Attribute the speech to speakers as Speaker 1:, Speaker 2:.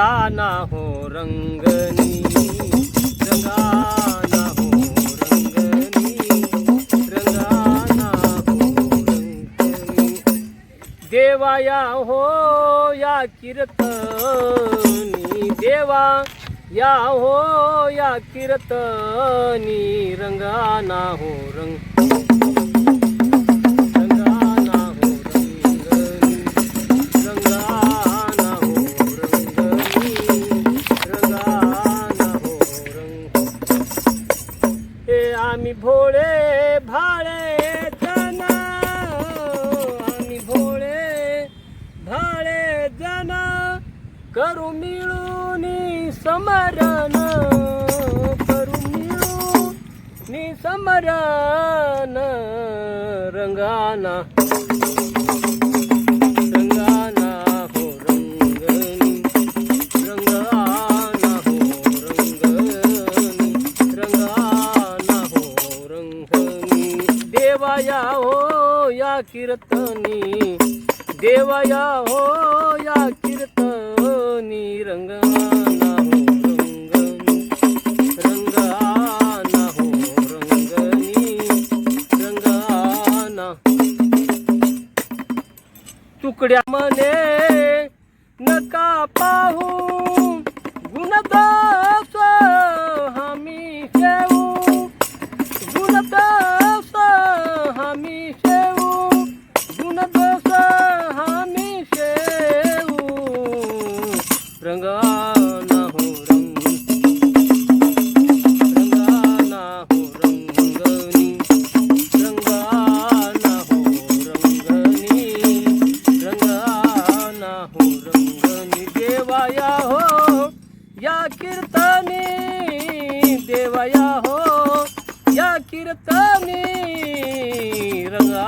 Speaker 1: ना हो रंगनी रंगाना हो रंगनी रंगाना हो रंगनी। देवाया हो या कीर्तनी देवा या हो या कीर्तनी रंगाना हो रंग आम्ही भोळे भाळे जन आम्ही भोळे भाळे जन करू मिळून समरण. करू मिळून समरण. रंगाना देवाया हो या कीर्तनी. देवाया हो या कीर्तनी. रंग हो रंगनी. हो, तुकड्या मने नका पाहू. गुणदा कीर्तनी। देवाया हो या कीर्तनी। रंगा